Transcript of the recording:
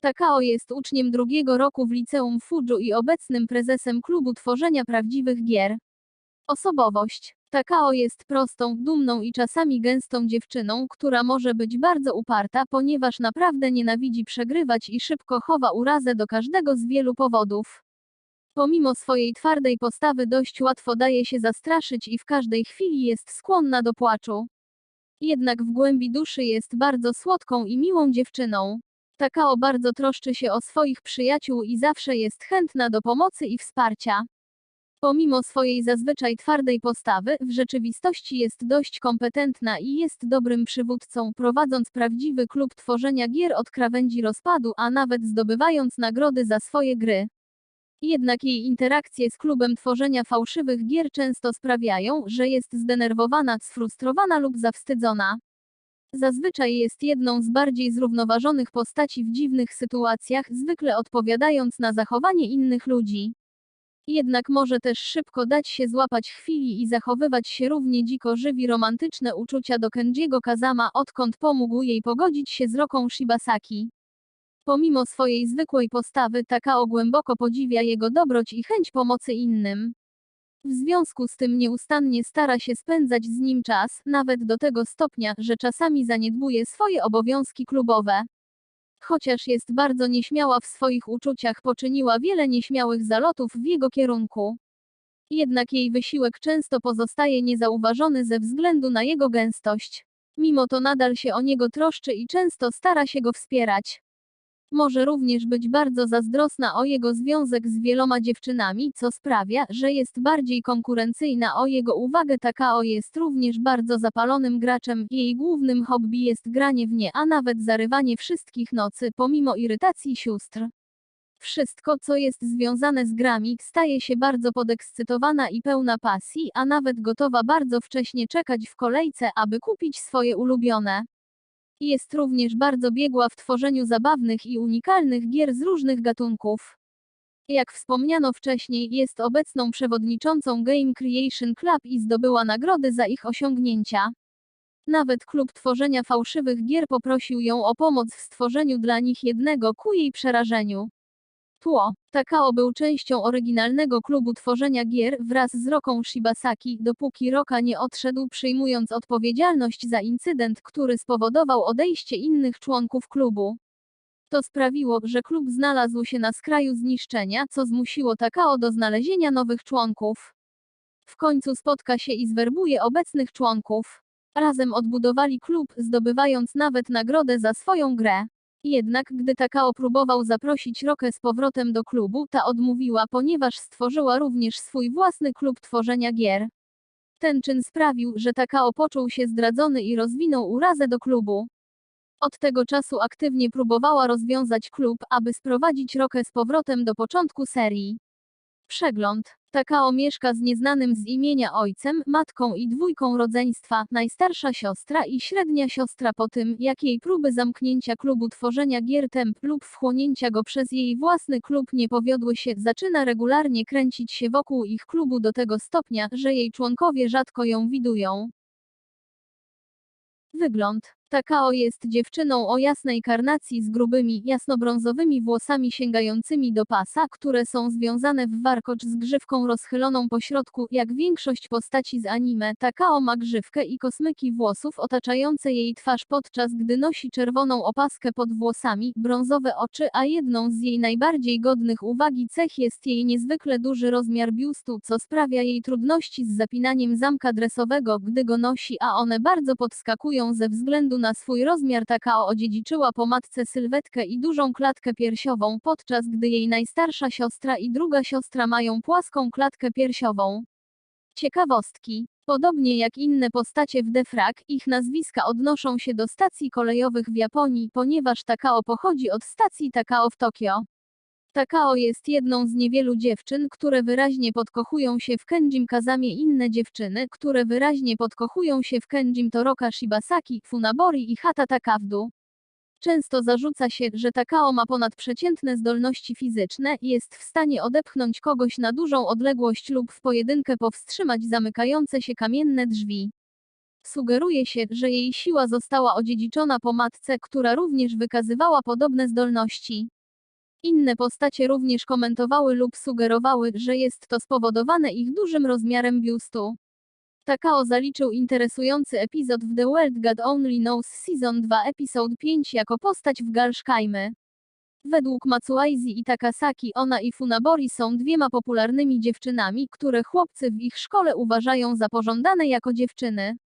Takao jest uczniem drugiego roku w liceum Fuju i obecnym prezesem klubu tworzenia prawdziwych gier. Osobowość. Takao jest prostą, dumną i czasami gęstą dziewczyną, która może być bardzo uparta, ponieważ naprawdę nienawidzi przegrywać i szybko chowa urazę do każdego z wielu powodów. Pomimo swojej twardej postawy dość łatwo daje się zastraszyć i w każdej chwili jest skłonna do płaczu. Jednak w głębi duszy jest bardzo słodką i miłą dziewczyną. Takao bardzo troszczy się o swoich przyjaciół i zawsze jest chętna do pomocy i wsparcia. Pomimo swojej zazwyczaj twardej postawy, w rzeczywistości jest dość kompetentna i jest dobrym przywódcą, prowadząc prawdziwy klub tworzenia gier od krawędzi rozpadu, a nawet zdobywając nagrody za swoje gry. Jednak jej interakcje z klubem tworzenia fałszywych gier często sprawiają, że jest zdenerwowana, sfrustrowana lub zawstydzona. Zazwyczaj jest jedną z bardziej zrównoważonych postaci w dziwnych sytuacjach, zwykle odpowiadając na zachowanie innych ludzi. Jednak może też szybko dać się złapać chwili i zachowywać się równie dziko żywi romantyczne uczucia do Kenjiego Kazama, odkąd pomógł jej pogodzić się z Roką Shibasaki. Pomimo swojej zwykłej postawy, Takao głęboko podziwia jego dobroć i chęć pomocy innym. W związku z tym nieustannie stara się spędzać z nim czas, nawet do tego stopnia, że czasami zaniedbuje swoje obowiązki klubowe. Chociaż jest bardzo nieśmiała w swoich uczuciach, poczyniła wiele nieśmiałych zalotów w jego kierunku. Jednak jej wysiłek często pozostaje niezauważony ze względu na jego gęstość. Mimo to nadal się o niego troszczy i często stara się go wspierać. Może również być bardzo zazdrosna o jego związek z wieloma dziewczynami, co sprawia, że jest bardziej konkurencyjna o jego uwagę. Takao jest również bardzo zapalonym graczem, jej głównym hobby jest granie w nie, a nawet zarywanie wszystkich nocy, pomimo irytacji sióstr. Wszystko, co jest związane z grami, staje się bardzo podekscytowana i pełna pasji, a nawet gotowa bardzo wcześnie czekać w kolejce, aby kupić swoje ulubione. Jest również bardzo biegła w tworzeniu zabawnych i unikalnych gier z różnych gatunków. Jak wspomniano wcześniej, jest obecną przewodniczącą Game Creation Club i zdobyła nagrody za ich osiągnięcia. Nawet klub tworzenia fałszywych gier poprosił ją o pomoc w stworzeniu dla nich jednego ku jej przerażeniu. Tło. Takao był częścią oryginalnego klubu tworzenia gier wraz z Roką Shibasaki, dopóki Roka nie odszedł przyjmując odpowiedzialność za incydent, który spowodował odejście innych członków klubu. To sprawiło, że klub znalazł się na skraju zniszczenia, co zmusiło Takao do znalezienia nowych członków. W końcu spotka się i zwerbuje obecnych członków. Razem odbudowali klub, zdobywając nawet nagrodę za swoją grę. Jednak gdy Takao próbował zaprosić Rokę z powrotem do klubu, ta odmówiła, ponieważ stworzyła również swój własny klub tworzenia gier. Ten czyn sprawił, że Takao poczuł się zdradzony i rozwinął urazę do klubu. Od tego czasu aktywnie próbowała rozwiązać klub, aby sprowadzić Rokę z powrotem do początku serii. Przegląd. Takao mieszka z nieznanym z imienia ojcem, matką i dwójką rodzeństwa, najstarsza siostra i średnia siostra po tym, jak jej próby zamknięcia klubu tworzenia gier temp lub wchłonięcia go przez jej własny klub nie powiodły się, zaczyna regularnie kręcić się wokół ich klubu do tego stopnia, że jej członkowie rzadko ją widują. Wygląd. Takao jest dziewczyną o jasnej karnacji z grubymi, jasnobrązowymi włosami sięgającymi do pasa, które są związane w warkocz z grzywką rozchyloną po środku, jak większość postaci z anime. Takao ma grzywkę i kosmyki włosów otaczające jej twarz podczas gdy nosi czerwoną opaskę pod włosami, brązowe oczy, a jedną z jej najbardziej godnych uwagi cech jest jej niezwykle duży rozmiar biustu, co sprawia jej trudności z zapinaniem zamka dresowego, gdy go nosi, a one bardzo podskakują ze względu na swój rozmiar Takao odziedziczyła po matce sylwetkę i dużą klatkę piersiową, podczas gdy jej najstarsza siostra i druga siostra mają płaską klatkę piersiową. Ciekawostki. Podobnie jak inne postacie w Defrag, ich nazwiska odnoszą się do stacji kolejowych w Japonii, ponieważ Takao pochodzi od stacji Takao w Tokio. Takao jest jedną z niewielu dziewczyn, które wyraźnie podkochują się w Kenjim Kazamie inne dziewczyny, które wyraźnie podkochują się w Kenjim Toroka Shibasaki, Funabori i Hata Takawdu. Często zarzuca się, że Takao ma ponadprzeciętne zdolności fizyczne i jest w stanie odepchnąć kogoś na dużą odległość lub w pojedynkę powstrzymać zamykające się kamienne drzwi. Sugeruje się, że jej siła została odziedziczona po matce, która również wykazywała podobne zdolności. Inne postacie również komentowały lub sugerowały, że jest to spowodowane ich dużym rozmiarem biustu. Takao zaliczył interesujący epizod w The World God Only Knows Season 2 Episode 5 jako postać w Galszkajmy. Według Matsuaizi i Takasaki ona i Funabori są dwiema popularnymi dziewczynami, które chłopcy w ich szkole uważają za pożądane jako dziewczyny.